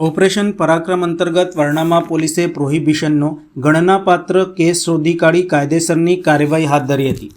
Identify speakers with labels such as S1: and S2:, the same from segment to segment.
S1: Operation પરાક્રમ અંતર્ગત વર્ણામા પોલીસે પ્રોહિબિશનનો ગણનાપાત્ર કેસ શોધી કાઢી કાયદેસરની કાર્યવાહી હાથ ધરી હતી.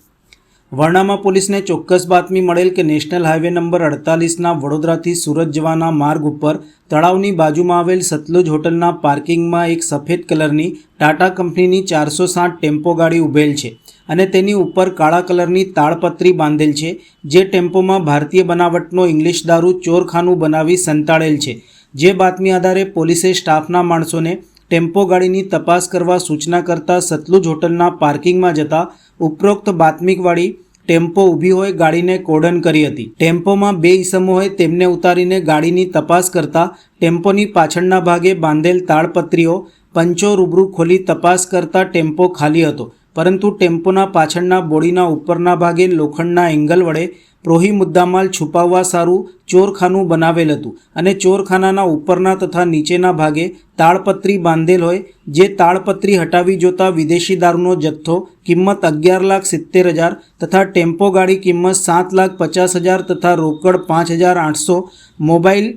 S1: વર્ણામા પોલીસને ચોક્કસ બાતમી મળેલ કે નેશનલ હાઈવે નંબર અડતાલીસના વડોદરાથી સુરત જવાના માર્ગ ઉપર તળાવની બાજુમાં આવેલ સતલુજ હોટલના પાર્કિંગમાં એક સફેદ કલરની ટાટા કંપનીની ચારસો સાઠ ટેમ્પો ગાડી ઉભેલ છે અને તેની ઉપર કાળા કલરની તાળપત્રી બાંધેલ છે, જે ટેમ્પોમાં ભારતીય બનાવટનો ઇંગ્લિશ દારૂ ચોરખાનું બનાવી સંતાડેલ છે. જે બાતમી આધારે પોલીસે સ્ટાફના માણસોને ટેમ્પો ગાડીની તપાસ કરવા સૂચના કરતા સતલુજ હોટલના પાર્કિંગમાં જતા ઉપરોક્ત બાતમીવાળી ટેમ્પો ઊભી હોય ગાડીને કોડન કરી હતી. ટેમ્પોમાં બે ઈસમો હોય તેમને ઉતારીને ગાડીની તપાસ કરતા ટેમ્પોની પાછળના ભાગે બાંધેલ તાળપત્રીઓ પંચો રૂબરૂ ખોલી તપાસ કરતા ટેમ્પો ખાલી હતો. પરંતુ ટેમ્પોના પાછળના બોડીના ઉપરના ભાગે લોખંડના એંગલ વડે પ્રોહી મુદ્દામાલ છુપાવવા સારું ચોરખાનું બનાવેલ હતું અને ચોરખાનાના ઉપરના તથા નીચેના ભાગે તાળપત્રી બાંધેલ હોય, જે તાળપત્રી હટાવી જોતા વિદેશી દારૂનો જથ્થો કિંમત અગિયાર લાખ સિત્તેર હજાર તથા ટેમ્પો ગાડી કિંમત સાત લાખ પચાસ હજાર તથા રોકડ પાંચ હજાર આઠસો, મોબાઈલ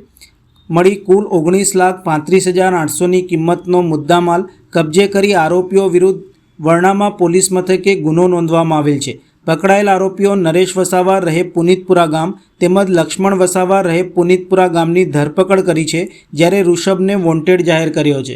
S1: મળી કુલ ઓગણીસ લાખ પાંત્રીસ હજાર આઠસોની કિંમતનો મુદ્દામાલ કબજે કરી આરોપીઓ વિરુદ્ધ વર્ણામાં પોલીસ મથકે ગુનો નોંધવામાં આવેલ છે. પકડાયેલ આરોપીઓ નરેશ વસાવા રહે પુનિતપુરા ગામ તેમજ લક્ષ્મણ વસાવા રહે પુનિતપુરા ગામની ધરપકડ કરી છે, જ્યારે ઋષભને વોન્ટેડ જાહેર કર્યો છે.